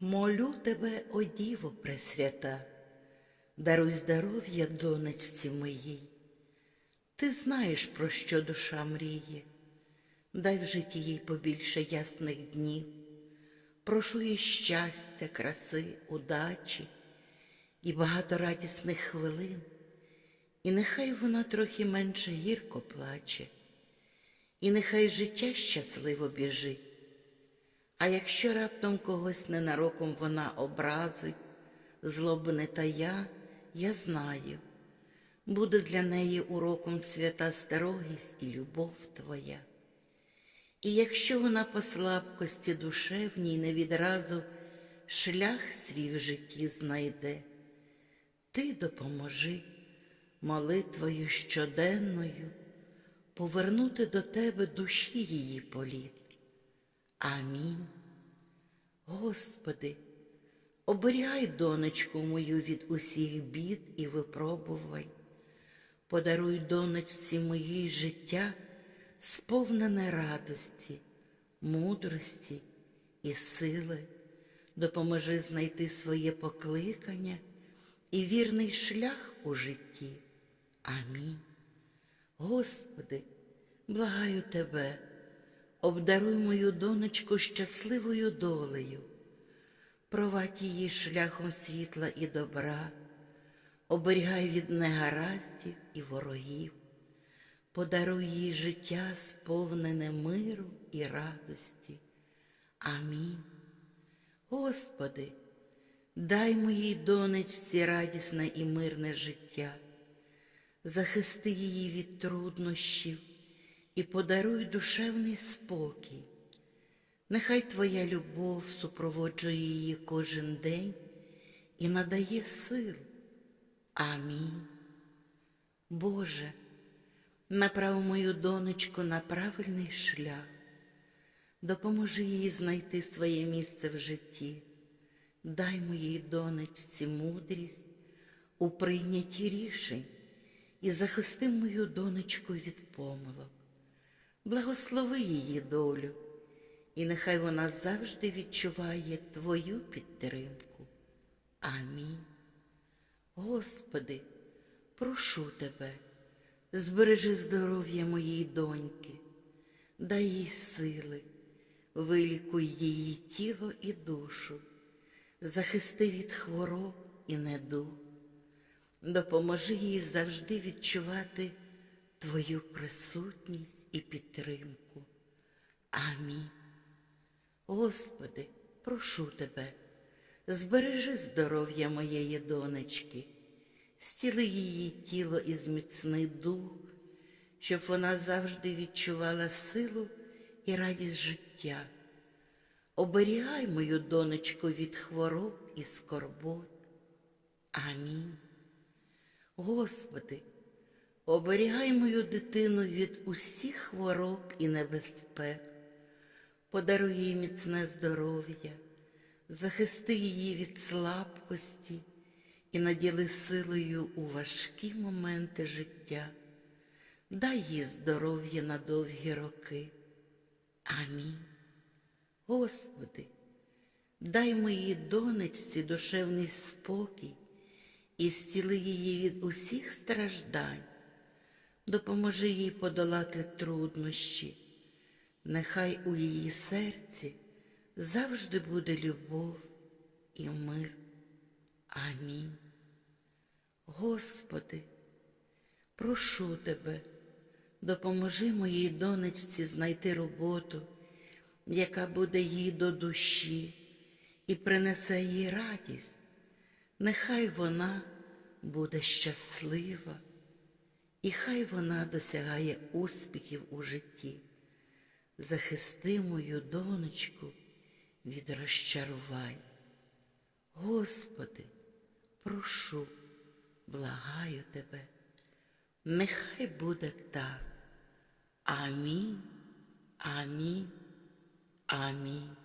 Молю тебе, о Діво Пресвята, даруй здоров'я донечці моїй. Ти знаєш, про що душа мріє, дай в житті їй побільше ясних днів. Прошу їй щастя, краси, удачі і багато радісних хвилин, і нехай вона трохи менше гірко плаче, і нехай життя щасливо біжить. А якщо раптом когось ненароком вона образить, злобне та я, я знаю, буде для неї уроком свята строгість і любов твоя. І якщо вона по слабкості душевній не відразу шлях свій в житті знайде, ти допоможи молитвою щоденною повернути до тебе душі її політ. Амінь. Господи, оберігай донечку мою від усіх бід і випробувань. Подаруй донечці моїй життя, сповнене радості, мудрості і сили. Допоможи знайти своє покликання і вірний шлях у житті. Амінь. Господи, благаю Тебе, обдаруй мою донечку щасливою долею, провадь її шляхом світла і добра, оберігай від негараздів і ворогів, подаруй їй життя, сповнене миру і радості. Амінь. Господи, дай моїй донечці радісне і мирне життя, захисти її від труднощів і подаруй душевний спокій. Нехай Твоя любов супроводжує її кожен день і надає сил. Амінь. Боже, направ мою донечку на правильний шлях, допоможи їй знайти своє місце в житті, дай моїй донечці мудрість у прийнятті рішень і захисти мою донечку від помилок. Благослови її долю, і нехай вона завжди відчуває Твою підтримку. Амінь. Господи, прошу Тебе, збережи здоров'я моїй доньки, дай їй сили, вилікуй її тіло і душу, захисти від хвороб і недуг. Допоможи їй завжди відчувати Твою присутність і підтримку. Амінь. Господи, прошу Тебе, збережи здоров'я моєї донечки, зціли її тіло і зміцни дух, щоб вона завжди відчувала силу і радість життя. Оберігай мою донечку від хвороб і скорбот. Амінь. Господи, оберігай мою дитину від усіх хвороб і небезпек, подаруй їй міцне здоров'я, захисти її від слабкості і наділи силою у важкі моменти життя. Дай їй здоров'я на довгі роки. Амінь. Господи, дай моїй донечці душевний спокій і зціли її від усіх страждань, допоможи їй подолати труднощі, нехай у її серці завжди буде любов і мир. Амінь. Господи, прошу Тебе, допоможи моїй донечці знайти роботу, яка буде їй до душі і принесе їй радість. Нехай вона буде щаслива, і хай вона досягає успіхів у житті. Захисти мою донечку від розчарувань. Господи, прошу, благаю Тебе, нехай буде так. Амінь, амінь, амінь.